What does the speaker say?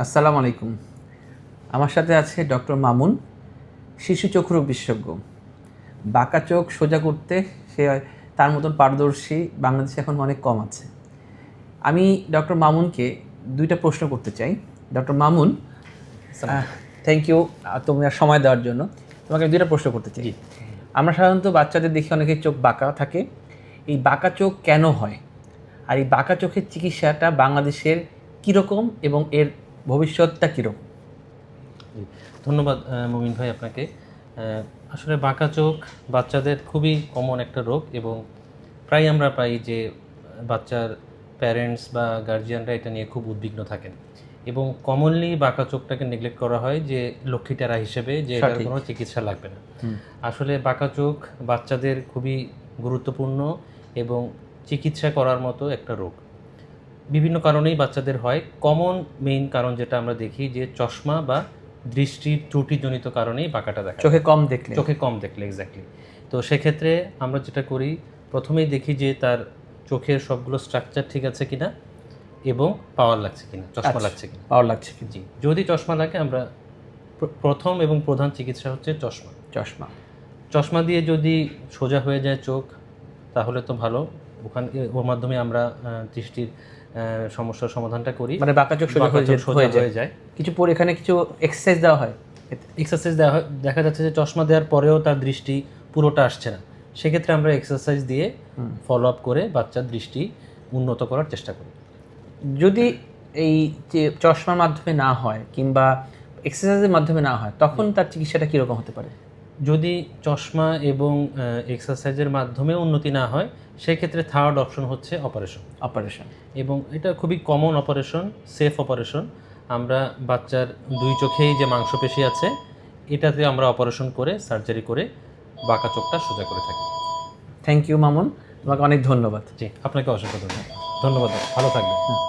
আসসালামু আলাইকুম। আমার সাথে আছে ডক্টর মামুন শিশু চক্ষুরোগ বিশেষজ্ঞ। বাঁকা চোখ সোজা করতে সে তার মতন পারদর্শী বাংলাদেশে এখন অনেক কম আছে। আমি ডক্টর মামুনকে দুইটা প্রশ্ন করতে চাই। ডক্টর মামুন থ্যাংক ইউ তোমার সময় দেওয়ার জন্য। তোমাকে আমি দুইটা প্রশ্ন করতে চাই। আমরা সাধারণত বাচ্চাদের দেখি অনেকের চোখ বাঁকা থাকে। এই বাঁকা চোখ কেন হয়? আর এই বাঁকা চোখের চিকিৎসাটা বাংলাদেশের কীরকম এবং এর ভবিষ্যৎটা কীরকম? ধন্যবাদ মুমিন ভাই আপনাকে। আসলে বাঁকা চোখ বাচ্চাদের খুবই কমন একটা রোগ এবং প্রায় আমরা পাই যে বাচ্চার প্যারেন্টস বা গার্জিয়ানরা এটা নিয়ে খুব উদ্বিগ্ন থাকেন। এবং কমনলি বাঁকা চোখটাকে নেগলেক্ট করা হয় যে লক্ষ্মী টেরা হিসেবে যে এটার কোনো চিকিৎসা লাগবে না। আসলে বাঁকা চোখ বাচ্চাদের খুবই গুরুত্বপূর্ণ এবং চিকিৎসা করার মতো একটা রোগ। বিভিন্ন কারণেই বাচ্চাদের হয়। কমন মেইন কারণ যেটা আমরা দেখি যে চশমা বা দৃষ্টির ত্রুটিজনিত কারণেই বাঁকাটা দেখা যায়। চোখে কম দেখলে। চোখে কম দেখলে এক্স্যাক্টলি তো সেক্ষেত্রে আমরা যেটা করি প্রথমেই দেখি যে তার চোখের সবগুলো স্ট্রাকচার ঠিক আছে কিনা এবং পাওয়ার লাগছে কিনা চশমা আচ্ছা। লাগছে কিনা। পাওয়ার লাগছে কি জি যদি চশমা লাগে আমরা প্রথম এবং প্রধান চিকিৎসা হচ্ছে চশমা। চশমা। চশমা দিয়ে যদি সোজা হয়ে যায় চোখ তাহলে তো ভালো। ওখানে ওর মাধ্যমে আমরা দৃষ্টির সমস্যার সমাধানটা করি। মানে বাঁকা চোখ সোজা চোখ যে- সোজা হয়ে যায়। কিছু পরে এখানে কিছু এক্সারসাইজ দেওয়া হয়। এক্সারসাইজ দেওয়া হয় দেখা যাচ্ছে যে চশমা দেওয়ার পরেও তার দৃষ্টি পুরোটা আসছে না। সেক্ষেত্রে আমরা এক্সারসাইজ দিয়ে ফলো আপ করে বাচ্চার দৃষ্টি উন্নত করার চেষ্টা করি। যদি এই যে চশমার মাধ্যমে না হয় কিংবা এক্সারসাইজের মাধ্যমে না হয় তখন তার চিকিৎসাটা কীরকম হতে পারে? যদি চশমা এবং এক্সারসাইজের মাধ্যমে উন্নতি না হয় সেক্ষেত্রে থার্ড অপশন হচ্ছে অপারেশন অপারেশন এবং এটা খুবই কমন অপারেশন সেফ অপারেশন আমরা বাচ্চার দুই চোখেই যে মাংসপেশি আছে এটাতে আমরা অপারেশন করে সার্জারি করে বাঁকা চোখটা সোজা করে থাকি। Thank you Mamun. তোমাকে অনেক ধন্যবাদ। জি আপনাকে অসংখ্য ধন্যবাদ। ধন্যবাদ ভালো থাকবেন।